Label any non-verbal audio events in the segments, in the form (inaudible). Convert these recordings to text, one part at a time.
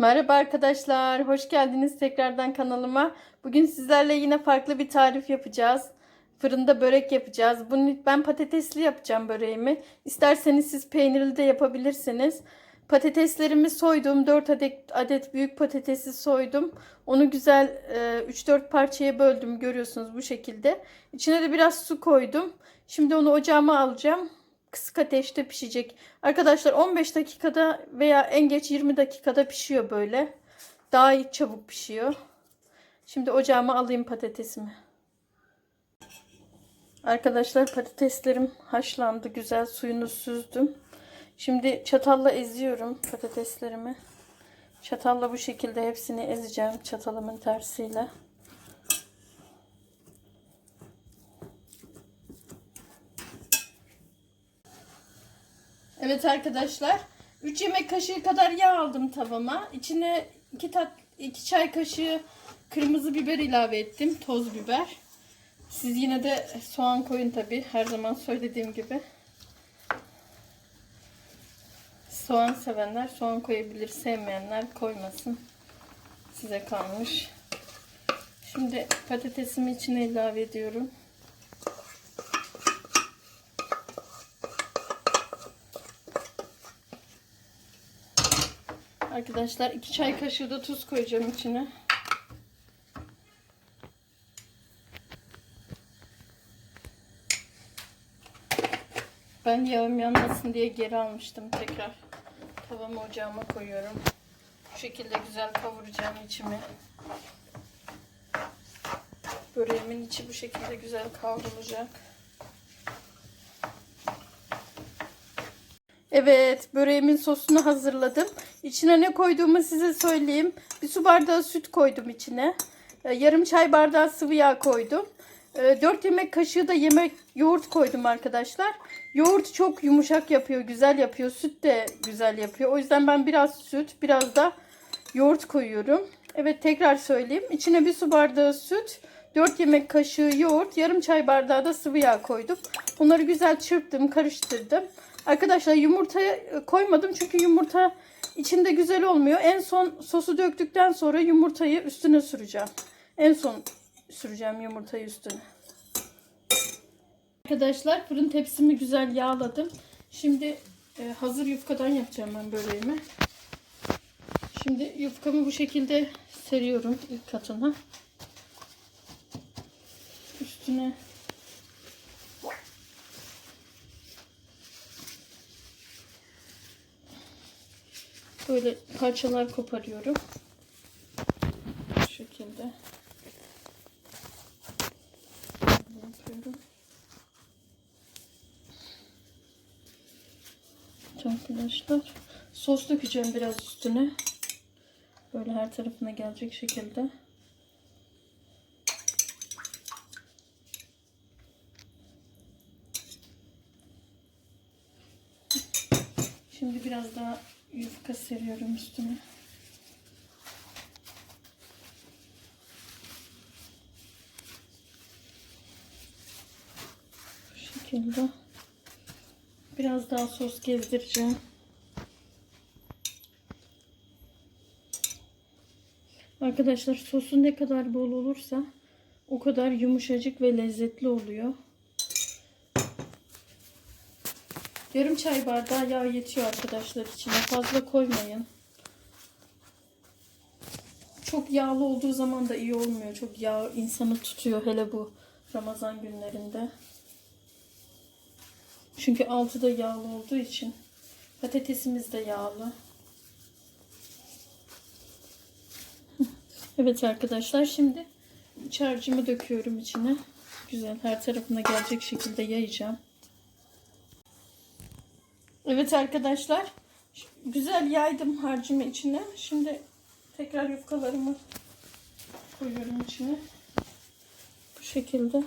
Merhaba arkadaşlar, hoş geldiniz tekrardan kanalıma. Bugün sizlerle yine farklı bir tarif yapacağız. Fırında börek yapacağız. Bunu ben patatesli yapacağım böreğimi. İsterseniz siz peynirli de yapabilirsiniz. Patateslerimi soydum. 4 adet, adet büyük patatesi soydum. Onu güzel e, 3-4 parçaya böldüm. Görüyorsunuz bu şekilde. İçine de biraz su koydum. Şimdi onu ocağıma alacağım kısık ateşte pişecek. Arkadaşlar 15 dakikada veya en geç 20 dakikada pişiyor böyle. Daha iyi çabuk pişiyor. Şimdi ocağıma alayım patatesimi. Arkadaşlar patateslerim haşlandı. Güzel suyunu süzdüm. Şimdi çatalla eziyorum patateslerimi. Çatalla bu şekilde hepsini ezeceğim çatalımın tersiyle. Evet arkadaşlar. 3 yemek kaşığı kadar yağ aldım tavama. İçine 2 tat 2 çay kaşığı kırmızı biber ilave ettim. Toz biber. Siz yine de soğan koyun tabi. Her zaman söylediğim gibi. Soğan sevenler soğan koyabilir. Sevmeyenler koymasın. Size kalmış. Şimdi patatesimi içine ilave ediyorum. Arkadaşlar 2 çay kaşığı da tuz koyacağım içine. Ben yağım yanmasın diye geri almıştım tekrar. Tavamı ocağıma koyuyorum. Bu şekilde güzel kavuracağım içimi. Böreğimin içi bu şekilde güzel kavrulacak. Evet, böreğimin sosunu hazırladım. İçine ne koyduğumu size söyleyeyim. Bir su bardağı süt koydum içine. Ee, Yarım çay bardağı sıvı yağ koydum. 4 yemek kaşığı da yemek yoğurt koydum arkadaşlar. Yoğurt çok yumuşak yapıyor, güzel yapıyor. Süt de güzel yapıyor. O yüzden ben biraz süt, biraz da yoğurt koyuyorum. Evet tekrar söyleyeyim. İçine bir su bardağı süt, 4 yemek kaşığı yoğurt, yarım çay bardağı da sıvı yağ koydum. Bunları güzel çırptım, karıştırdım. Arkadaşlar yumurtayı koymadım çünkü yumurta içinde güzel olmuyor. En son sosu döktükten sonra yumurtayı üstüne süreceğim. En son süreceğim yumurtayı üstüne. Arkadaşlar fırın tepsimi güzel yağladım. Şimdi e, hazır yufkadan yapacağım ben böreğimi. Şimdi yufkamı bu şekilde seriyorum ilk katına. Üstüne böyle parçalar koparıyorum. Bu şekilde. Yapıyorum. Arkadaşlar sos dökeceğim biraz üstüne. Böyle her tarafına gelecek şekilde. Şimdi biraz daha yufka seriyorum üstüne. Bu şekilde. Biraz daha sos gezdireceğim. Arkadaşlar sosu ne kadar bol olursa o kadar yumuşacık ve lezzetli oluyor. Yarım çay bardağı yağ yetiyor arkadaşlar içine. Fazla koymayın. Çok yağlı olduğu zaman da iyi olmuyor. Çok yağ insanı tutuyor hele bu Ramazan günlerinde. Çünkü altı da yağlı olduğu için. Patatesimiz de yağlı. (laughs) Evet arkadaşlar şimdi iç harcımı döküyorum içine. Güzel her tarafına gelecek şekilde yayacağım. Evet arkadaşlar. Güzel yaydım harcımı içine. Şimdi tekrar yufkalarımı koyuyorum içine. Bu şekilde.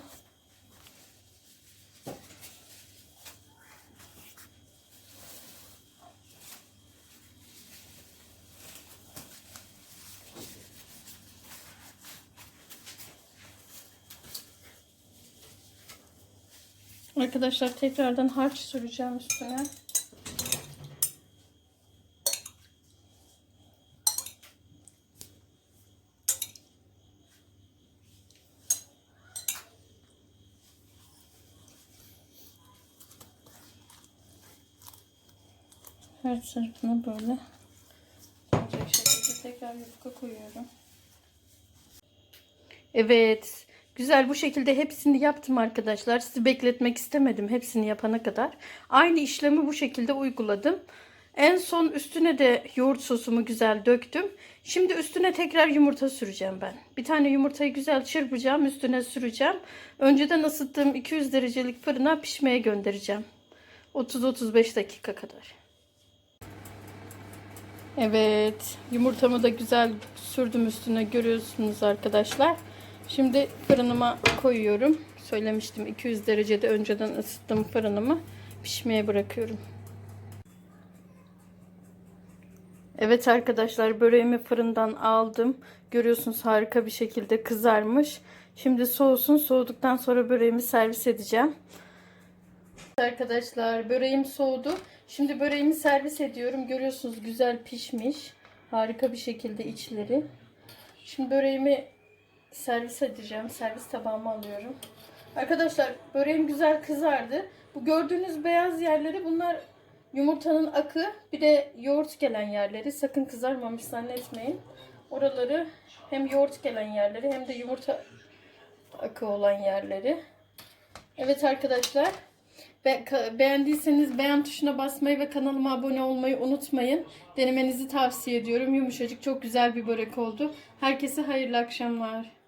Arkadaşlar tekrardan harç süreceğim üstüne. Her tarafına böyle olacak şekilde tekrar yufka koyuyorum. Evet. Güzel bu şekilde hepsini yaptım arkadaşlar. Sizi bekletmek istemedim hepsini yapana kadar. Aynı işlemi bu şekilde uyguladım. En son üstüne de yoğurt sosumu güzel döktüm. Şimdi üstüne tekrar yumurta süreceğim ben. Bir tane yumurtayı güzel çırpacağım, üstüne süreceğim. Önceden ısıttığım 200 derecelik fırına pişmeye göndereceğim. 30-35 dakika kadar. Evet, yumurtamı da güzel sürdüm üstüne görüyorsunuz arkadaşlar. Şimdi fırınıma koyuyorum. Söylemiştim 200 derecede önceden ısıttım fırınımı. Pişmeye bırakıyorum. Evet arkadaşlar böreğimi fırından aldım. Görüyorsunuz harika bir şekilde kızarmış. Şimdi soğusun. Soğuduktan sonra böreğimi servis edeceğim. Arkadaşlar böreğim soğudu. Şimdi böreğimi servis ediyorum. Görüyorsunuz güzel pişmiş. Harika bir şekilde içleri. Şimdi böreğimi servis edeceğim. Servis tabağıma alıyorum. Arkadaşlar böreğim güzel kızardı. Bu gördüğünüz beyaz yerleri bunlar yumurtanın akı. Bir de yoğurt gelen yerleri. Sakın kızarmamış zannetmeyin. Oraları hem yoğurt gelen yerleri hem de yumurta akı olan yerleri. Evet arkadaşlar. Be- beğendiyseniz beğen tuşuna basmayı ve kanalıma abone olmayı unutmayın. Denemenizi tavsiye ediyorum. Yumuşacık çok güzel bir börek oldu. Herkese hayırlı akşamlar.